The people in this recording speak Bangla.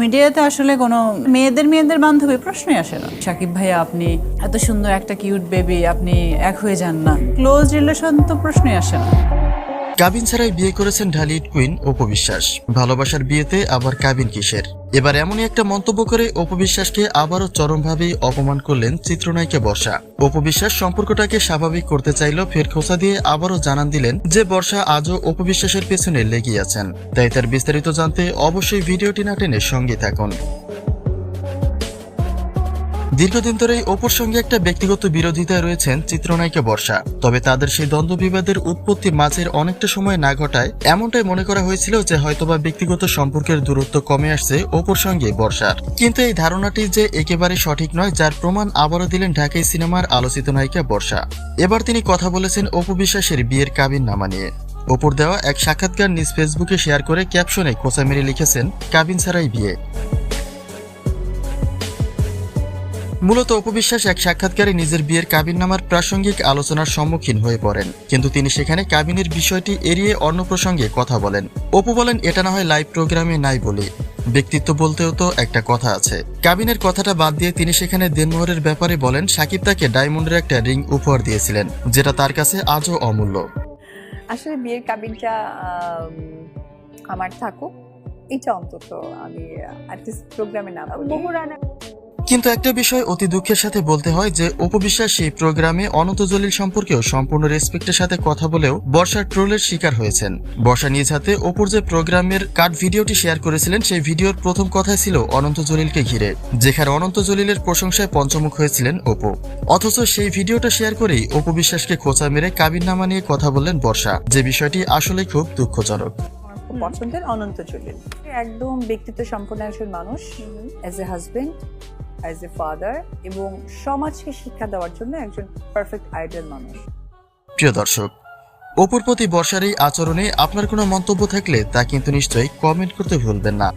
মিডিয়াতে আসলে কোনো মেয়েদের মেয়েদের বান্ধবী প্রশ্নই আসে না। সাকিব ভাইয়া আপনি এত সুন্দর একটা কিউট বেবি আপনি এক হয়ে যান না। ক্লোজ রিলেশন তো প্রশ্নই আসে না। কাবিন ছাড়াই বিয়ে করেছেন ঢালিউড কুইন অপবিশ্বাস ভালোবাসার বিয়েতে আবার কাবিন কিসের? এবার এমনই একটা মন্তব্য করে অপবিশ্বাসকে আবারও চরমভাবেই অপমান করলেন চিত্রনায়িকা বর্ষা। অপবিশ্বাস সম্পর্কটাকে স্বাভাবিক করতে চাইলেও ফের খোঁচা দিয়ে আবারও জানান দিলেন যে বর্ষা আজও অপবিশ্বাসের পেছনে লেগে আছেন। তাই তার বিস্তারিত জানতে অবশ্যই ভিডিওটি না টেনে সঙ্গে থাকুন। দীর্ঘদিন ধরেই অপুর সঙ্গে একটা ব্যক্তিগত বিরোধিতায় রয়েছেন চিত্রনায়িকা বর্ষা। তবে তাদের সেই দ্বন্দ্ব বিবাদের উৎপত্তি মাঝের অনেকটা সময় না ঘটায় এমনটাই মনে করা হয়েছিল যে হয়তোবা ব্যক্তিগত সম্পর্কের দূরত্ব কমে আসছে অপুর সঙ্গে বর্ষার। কিন্তু এই ধারণাটি যে একেবারে সঠিক নয়, যার প্রমাণ আবারও দিলেন ঢাকাই সিনেমার আলোচিত নায়িকা বর্ষা। এবার তিনি কথা বলেছেন অপু বিশ্বাসের বিয়ের কাবিন নামা নিয়ে। অপুর দেওয়া এক সাক্ষাৎকার নিজ ফেসবুকে শেয়ার করে ক্যাপশনে খোঁচা মেরে লিখেছেন, কাবিন ছাড়াই বিয়ে। মূলত অপবিশ্বাস এক সাক্ষাৎকারে নিজের বিয়ের কাবিননামার প্রাসঙ্গিক আলোচনার সম্মুখীন হয়ে পড়েন। কিন্তু তিনি সেখানে কাবিনের বিষয়টি এড়িয়ে অন্য প্রসঙ্গে কথা বলেন। অপু বলেন এটা না হয় লাইভ প্রোগ্রামে নাই বলি। ব্যক্তিত্ব বলতেও তো একটা কথা আছে। কাবিনের কথাটা বাদ দিয়ে তিনি সেখানে দেনমোহরের ব্যাপারে বলেন সাকিব তাকে ডায়মন্ডের একটা রিং উপহার দিয়েছিলেন যেটা তার কাছে আজও অমূল্য। আসলে বিয়ের কাবিনটা আমার থাকুক এটা অন্তত আমি আর্টিস্ট প্রোগ্রামে না বলি। বহুরানা কিন্তু একটা বিষয় অতি দুঃখের সাথে বলতে হয় যে অপবিশ্বাস সেই প্রোগ্রামে অনন্ত জলিল সম্পর্কেও সম্পূর্ণ রেসপেক্টের সাথে কথা বলেও বর্ষার ট্রোলের শিকার হয়েছেন। বর্ষা নিজ হাতে অপুর যে প্রোগ্রামের কাট ভিডিওটি শেয়ার করেছিলেন সেই ভিডিওর প্রথম কথাই ছিল অনন্ত জলিলকে ঘিরে যেখানে অনন্ত জলিলের প্রশংসায় পঞ্চমুখ হয়েছিলেন অপু। অথচ সেই ভিডিওটা শেয়ার করেই অপু বিশ্বাসকে খোঁচা মেরে কাবিননামা নিয়ে কথা বললেন বর্ষা যে বিষয়টি আসলে খুব দুঃখজনক। পছন্দের অনন্ত চলিল একদম ব্যক্তিত্ব সম্পন্ন একজন মানুষ as a husband as a father এবং সমাজকে শিক্ষা দেওয়ার জন্য একজন পারফেক্ট আইডল মানুষ। প্রিয় দর্শক অপর প্রতি বর্ষার এই আচরণে আপনার কোনো মন্তব্য থাকলে তা কিন্তু নিশ্চয়ই কমেন্ট করতে ভুলবেন না।